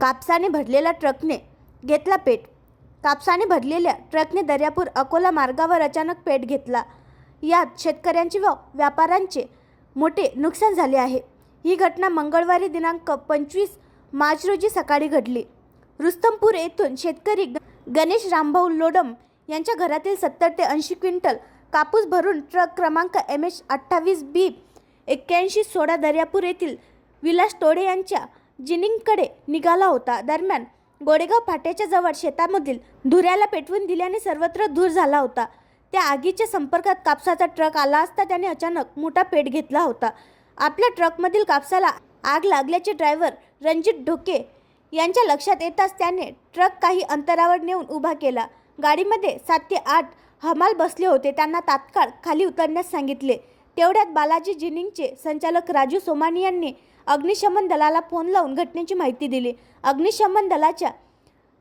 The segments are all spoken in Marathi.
कापसाने भरलेल्या ट्रकने घेतला पेट. कापसाने भरलेल्या ट्रकने दर्यापूर अकोला मार्गावर अचानक पेट घेतला. यात शेतकऱ्यांचे व व्यापाऱ्यांचे मोठे नुकसान झाले आहे. ही घटना मंगळवारी दिनांक पंचवीस मार्च रोजी सकाळी घडली. रुस्तमपूर येथून शेतकरी ग- गणेश रामभाऊ लोडम यांच्या घरातील सत्तर ते ऐंशी क्विंटल कापूस भरून ट्रक क्रमांक एम एच अठ्ठावीस बी एक्क्याऐंशी सोळा दर्यापूर येथील विलास टोडे यांच्या जिनिंगकडे निघाला होता. दरम्यान गोडेगाव फाट्याच्या जवळ शेतामधील धुऱ्याला पेटवून दिल्याने सर्वत्र धूर झाला होता. त्या आगीच्या संपर्कात कापसाचा ट्रक आला असता त्याने अचानक मोठा पेट घेतला होता. आपल्या ट्रकमधील कापसाला आग लागल्याचे ड्रायव्हर रणजित ढोके यांच्या लक्षात येताच त्याने ट्रक काही अंतरावर नेऊन उभा केला. गाडीमध्ये सात ते आठ हमाल बसले होते. त्यांना तात्काळ खाली उतरण्यास सांगितले. तेवढ्यात बालाजी जिनिंगचे संचालक राजू सोमानी यांनी अग्निशमन दलाला फोन लावून घटनेची माहिती दिली. अग्निशमन दलाच्या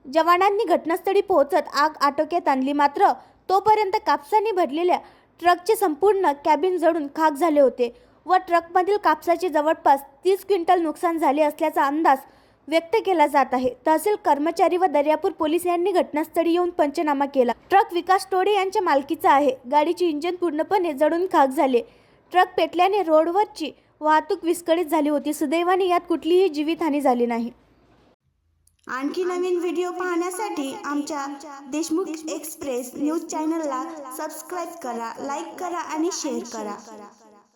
जवानांनी घटनास्थळी पोहोचत आग आटोक्यात आणली. मात्र तोपर्यंत कापसाने भरलेल्या ट्रकचे संपूर्ण कॅबिन जळून खाक झाले होते व ट्रकमधील कापसाचे जवळपास तीस क्विंटल नुकसान झाले असल्याचा अंदाज व्यक्त केला जात आहे. तहसील कर्मचारी व दर्यापूर पोलीस यांनी घटनास्थळी येऊन पंचनामा केला. ट्रक विकास टोडे यांच्या मालकीचा आहे. गाडीचे इंजिन पूर्णपणे जळून खाक झाले. ट्रक पेटल्याने रोडवरची वाहतूक विस्कळीत झाली होती. सुदैवाने यात कुठलीही जीवितहानी झाली नाही. आणखी नवीन व्हिडिओ पाहण्यासाठी आमच्या देशमुख एक्सप्रेस न्यूज चॅनलला सबस्क्राईब करा लाईक करा आणि शेअर करा.